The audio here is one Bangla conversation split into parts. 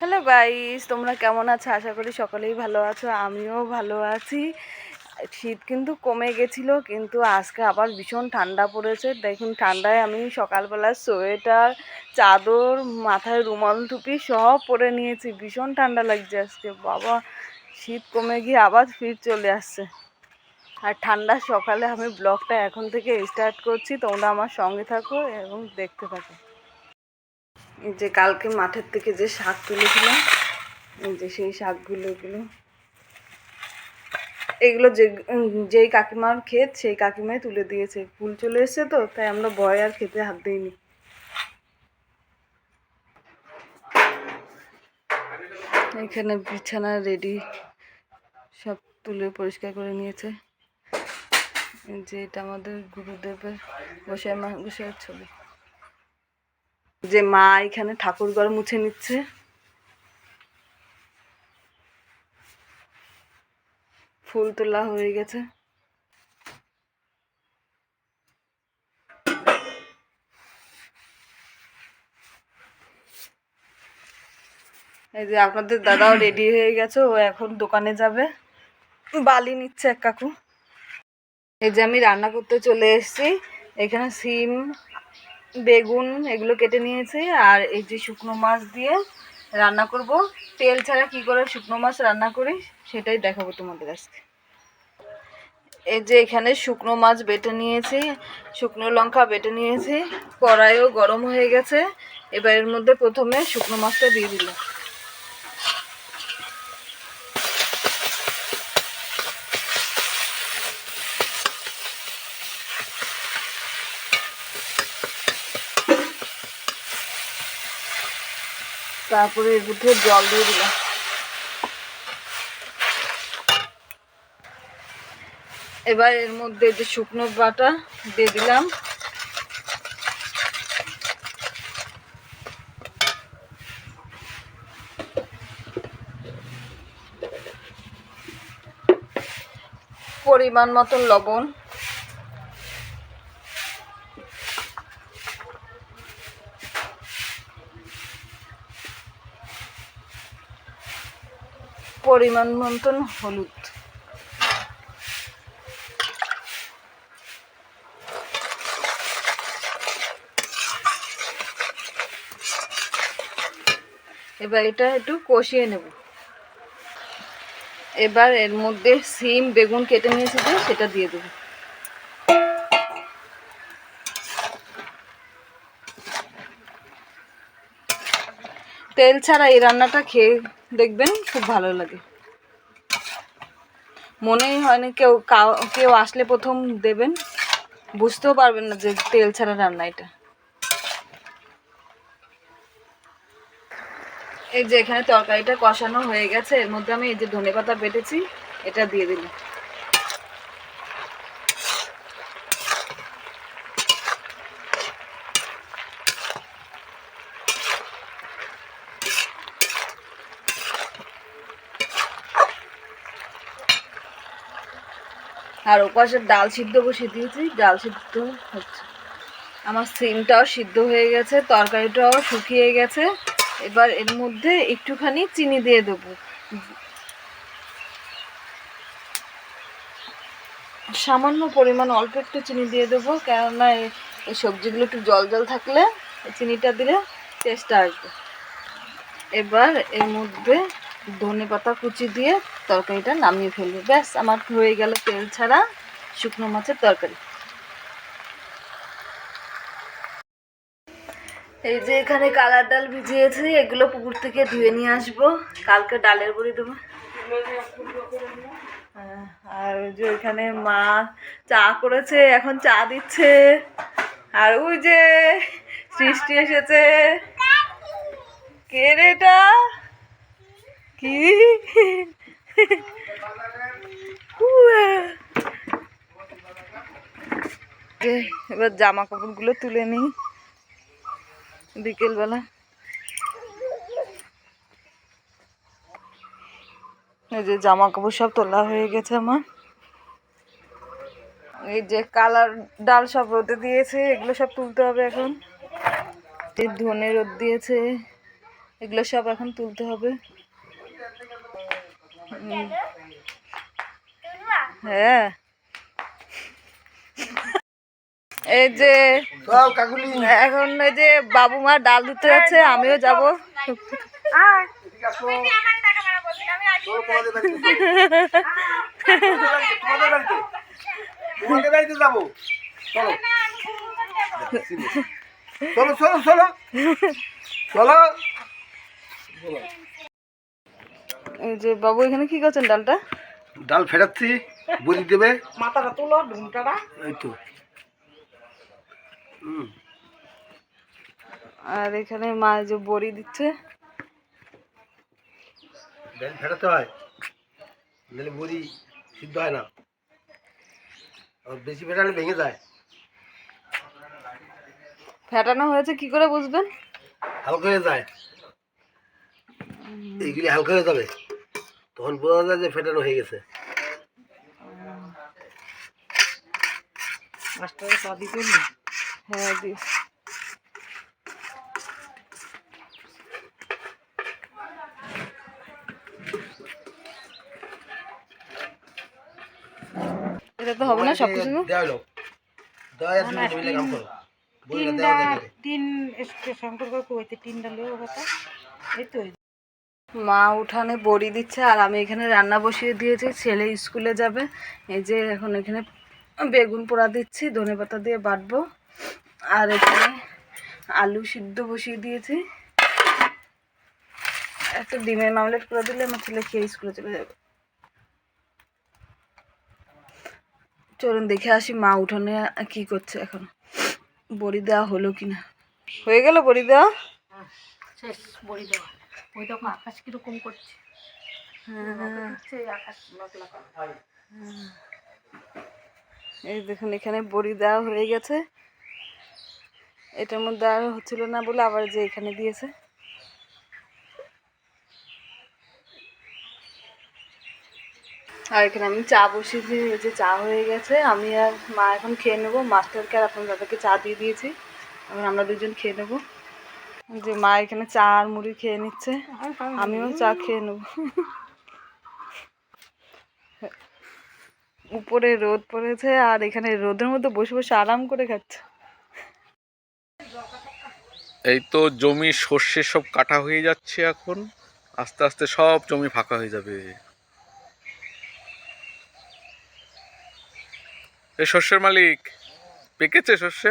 হ্যালো গাইস, তোমরা কেমন আছো? আশা করি সকলেই ভালো আছো, আমিও ভালো আছি। শীত কিন্তু কমে গেছিল, কিন্তু আজকে আবার ভীষণ ঠান্ডা পড়েছে। দেখুন, ঠান্ডায় আমি সকালবেলা সোয়েটার, চাদর, মাথায় রুমাল টুপি সব পরে নিয়েছি। ভীষণ ঠান্ডা লাগছে আজকে, বাবা, শীত কমে গিয়ে আবার ফির চলে আসছে। আর ঠান্ডার সকালে আমি ব্লগটা এখন থেকে স্টার্ট করছি, তোমরা আমার সঙ্গে থাকো এবং দেখতে থাকো। যে কালকে মাঠের থেকে যে শাক তুলেছিলাম যে সেই শাকগুলো এগুলো। এগুলো যে, যেই কাকিমার ক্ষেত, সেই কাকিমাই তুলে দিয়েছে। ফুল চলে এসেছে তো, তাই আমরা ভয় আর খেতে হাত দিইনি। এখানে বিছানা রেডি সব তুলে পরিষ্কার করে নিয়েছে। যে এটা আমাদের গুরুদেবের গোসাই মা গোসাইয়ের ছবি। যে মা এখানে ঠাকুর ঘর মুছে নিচ্ছে। ফুল তোলা হয়ে গেছে। এই যে আপনাদের দাদাও রেডি হয়ে গেছে, ও এখন দোকানে যাবে। বালি নিচ্ছে এক কাকু। এই যে আমি রান্না করতে চলে এসেছি, এখানে সিম বেগুন এগুলো কেটে নিয়েছি আর এই যে শুকনো মাছ দিয়ে রান্না করব। তেল ছাড়া কি করে শুকনো মাছ রান্না করি সেটাই দেখাবো তোমাদের আজকে। এই যে এখানে শুকনো মাছ বেটে নিয়েছি, শুকনো লঙ্কা বেটে নিয়েছি, কড়াইও গরম হয়ে গেছে। এবার এর মধ্যে প্রথমে শুকনো মাছটা দিয়ে দিলাম। তারপরে এর মধ্যে জল দিয়ে দিলাম। এবার এর মধ্যে যে শুকনো বাটা দিয়ে দিলাম। পরিমাণ মতন লবণ। পরিমাণ মতন হলুদ। এবার এটা একটু কষিয়ে নেব। এবার এর মধ্যে সিম, বেগুন কেটে নিয়েছি যে, সেটা দিয়ে দেবো। তেল ছাড়া এই রান্নাটা খেয়ে দেখবেন, খুব ভালো লাগে। মনেই হয় না কেউ কাউ- আসলে প্রথম দেবেন, বুঝতেও পারবেন না যে তেল ছাড়া রান্না এটা। এই যে এখানে তরকারিটা কষানো হয়ে গেছে, এর মধ্যে আমি এই যে ধনে পাতা বেটেছি, এটা দিয়ে দিলাম। আর ওপাশে ডাল সিদ্ধ বসিয়ে দিয়েছি, ডাল সিদ্ধ হচ্ছে। আমার সিমটাও সিদ্ধ হয়ে গেছে, তরকারিটাও শুকিয়ে গেছে। এবার এর মধ্যে একটুখানি চিনি দিয়ে দেবো। সামান্য পরিমাণ অল্প একটু চিনি দিয়ে দেবো, কেননা এই- সবজিগুলো একটু জল জল থাকলে চিনিটা দিলে টেস্ট আসবে। এবার এর মধ্যে ধনে পাতা কুচি দিয়ে তরকারিটা নামিয়ে ফেলব। ব্যাস, আমার হয়ে গেল তেল ছাড়া শুকনো মাছের তরকারি। এই যে এখানে কালার ডাল ভিজিয়েছি, এগুলো পুকুর থেকে ধুয়ে নিয়ে আসব। কালকে ডালের বড়ি দেবো। আর ওই যে ওইখানে মা চা করেছে, এখন চা দিচ্ছে। আর ওই যে সৃষ্টি এসেছে। কে রে এটা? কি? এবার জামা কাপড়গুলো তুলে নিই। বিকেলবেলা। এই যে জামা কাপড় সব তোলা হয়ে গেছে আমার। এই যে কালার ডাল সব রোদে দিয়েছে, এগুলো সব তুলতে হবে এখন। ধনে রোদ দিয়েছে, এগুলো সব এখন তুলতে হবে। হ্যাঁ। এই যে এখন এই যে বাবু মা ডাল ধুতে যাচ্ছে আমিও যাব। চলো চলো চলো। চলো। যে বাবু এখানে কি করছেন ডালটা? ডাল ফেরাচ্ছি বুঝি দেবে। মাথাটা তুলো ঢুমটাটা। এই তো। হুম। আর এখানে মা যে বড়ি দিচ্ছে। ডাল ফেরাতে হয়। নাহলে বড়ি সিদ্ধ হয় না। আর বেশি ফেটালে ভেঙে যায়। ফেটানো হয়েছে কি করে বুঝবেন? হালকা হয়ে যায়। এইগুলি হালকা হয়ে যাবে। তখন বোঝা যায় যে ফেটানো হয়ে গেছে। হ্যাঁ দি এটা তো হবে না সব কিছু তিন শঙ্কর কাকু হইতে তিন ডালেও কথা এই তো মা উঠানে বড়ি দিচ্ছে আর আমি এখানে রান্না বসিয়ে দিয়েছি, ছেলে স্কুলে যাবে। এই যে এখন এখানে বেগুন পোড়া দিচ্ছি, ধনে পাতা দিয়ে বাটবো। আর এখানে আলু সিদ্ধ বসিয়ে দিয়েছি। একটা ডিমের মামলেট করে দিলে আমার ছেলে খেয়ে স্কুলে চলে যাবে। চলুন দেখে আসি মা উঠানে কি করছে এখন। বড়ি দেওয়া হলো কিনা? হয়ে গেল বড়ি দেওয়া? শেষ, বড়ি দেওয়া। ওই দেখো আকাশ কীরকম করছে। হ্যাঁ। আকাশ এই দেখুন এখানে বড়ি দেওয়া হয়ে গেছে। এটার মধ্যে আর হচ্ছিল না বলে আবার যে এখানে দিয়েছে। আর এখানে আমি চা বসিয়েছি যে চা হয়ে গেছে। আমি আর মা এখন খেয়ে নেব। মাস্টারকে আর আপনার দাদাকে চা দিয়ে দিয়েছি। এখন আমরা দুজন খেয়ে নেব। যে মা এখানে চা আর মুড়ি খেয়ে নিচ্ছে। আমিও চা খেয়ে নেব। উপরে রোদ পড়েছে আর এখানে রোদের মধ্যে বসে বসে আরাম করে খাচ্ছে। এই তো জমি সর্ষে সব কাটা হয়ে যাচ্ছে এখন। আস্তে আস্তে সব জমি ফাঁকা হয়ে যাবে। এই শস্যের মালিক পেকেছে শস্যে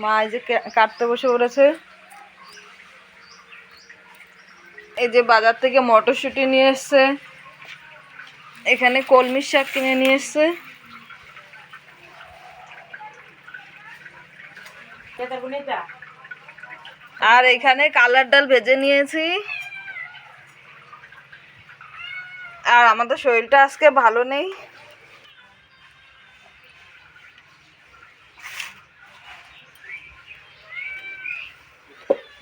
মা এই যে কাটতে বসে পড়েছে। এই যে বাজার থেকে মটরশুঁটি নিয়ে এসছে। এখানে কলমির শাক কিনে নিয়ে এসছে। আর এখানে কালার ডাল ভেজে নিয়েছি। আর আমাদের শরীরটা আজকে ভালো নেই।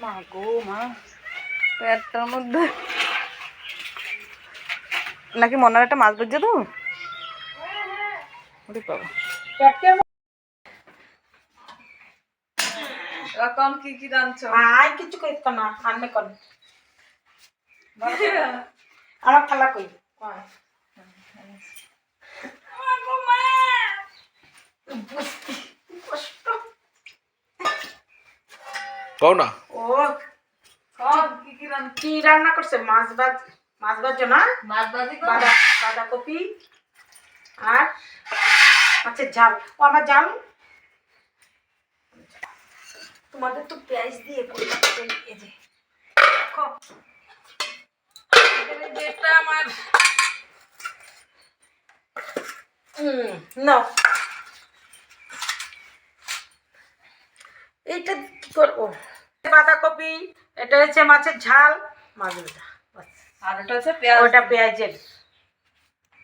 মা গো মা পেটটার মধ্যে। নাকি মনের একটা মাছ ভেজে তো? ওরে বাবা। এখন কি কি রাঁধছো আয় কিছু না আনবে কোন আমার খালা কই কষ্ট। কও না। ও সব কি কি রাঁধছো কি রান্না করছে? মাছ ভাজ মাছ ভাজো না? মাছ ভাজি বাঁধা বাঁধাকপি আর মাছের ঝাল। ও আমার ঝাল? তোমাদের তো পেঁয়াজ দিয়ে করলাম এই যে যেটা আমার হুম নাও। এইটা কি করব? বাঁধাকপি এটা হচ্ছে মাছের ঝাল। আর হচ্ছে পেঁয়াজ। ওটা পেঁয়াজের।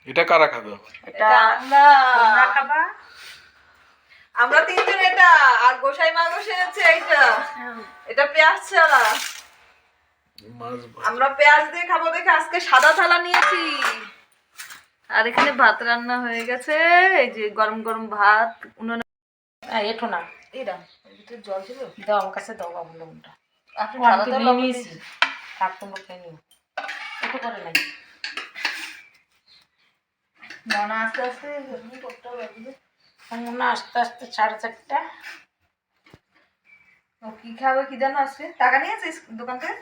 এটা কারা খাবে? এটা এটা আমরা খাবা। আমরা তিনজন এটা আর গোসাই এটা পেঁয়াজ ছাড়া। আমরা পেঁয়াজ দিয়ে খাব দেখে আজকে সাদা থালা নিয়েছি। আর এখানে ভাত রান্না হয়ে গেছে এই যে গরম গরম ভাত উনুনে হ্যাঁ এঠো না। এইটা এর ভিতরে জল ছিল? দাও আমার কাছে দাও বাবু লবণটা। আপনি ও, সাদা আমি তো তেল নিয়ে লবণ নিয়েছি। দিয়ে- তোমরা খেয়ে নিও। একটু করে নাই মনে আস্তে আস্তে করতে হবে মনে আস্তে আস্তে সাড়ে চারটা। ও কি খাবে কি জানো আজকে? টাকা নিয়েছিস দোকান থেকে?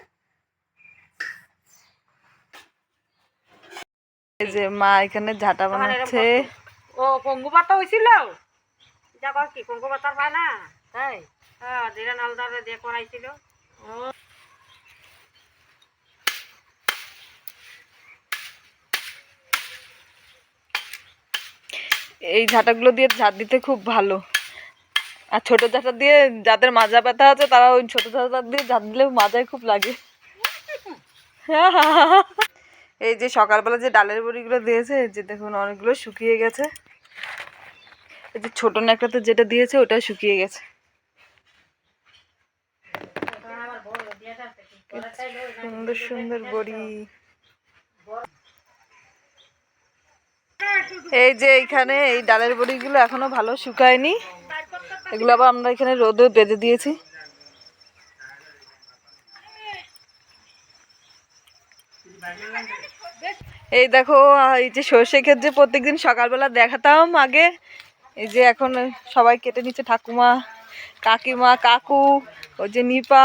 যে মা এখানে ঝাঁটা বানাচ্ছে। ও পঙ্গু পাতা হয়েছিল? যা কর কি পাতার পায় না? তাই? হ্যাঁ দিয়ে করাইছিল। এই ঝাঁটাগুলো দিয়ে ঝাঁট দিতে খুব ভালো। আর ছোট ঝাঁটা দিয়ে যাদের মাজা ব্যথা আছে, তারা ওই ছোট ঝাঁটা দিয়ে ঝাঁট দিলে মাজায় খুব লাগে। এই যে সকালবেলা যে ডালের বড়িগুলো দিয়েছে, যে দেখুন অনেকগুলো শুকিয়ে গেছে। এই যে ছোট ন্যাকড়াতে যেটা দিয়েছে ওটা শুকিয়ে গেছে। সুন্দর সুন্দর বড়ি। এই যে এইখানে এই ডালের বড়িগুলো এখনও ভালো শুকায়নি। এগুলো আবার আমরা এখানে রোদে বেঁধে দিয়েছি। এই দেখো, এই যে সর্ষে ক্ষেত যে প্রত্যেকদিন সকালবেলা দেখাতাম আগে এই যে এখন সবাই কেটে নিচ্ছে ঠাকুমা কাকিমা কাকু ওই যে নিপা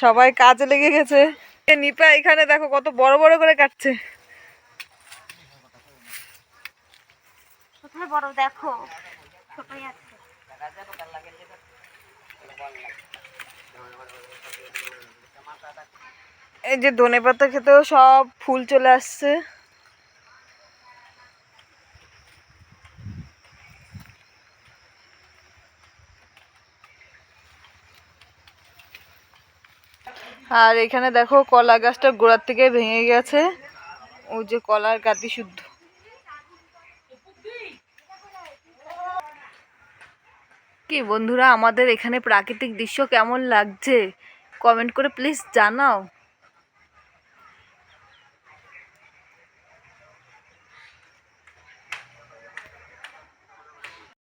সবাই কাজে লেগে গেছে। নিপা এখানে দেখো কত বড় বড় করে কাটছে। বড় দেখো? ছোটই আছে? এই যে ধনে পাতা খেতেও সব ফুল চলে আসছে। আর এখানে দেখো কলা গাছটা গোড়ার থেকে ভেঙে গেছে। ওই যে কলার গাতি শুদ্ধ। কি বন্ধুরা, আমাদের এখানে প্রাকৃতিক দৃশ্য কেমন লাগছে? কমেন্ট করে প্লিজ জানাও।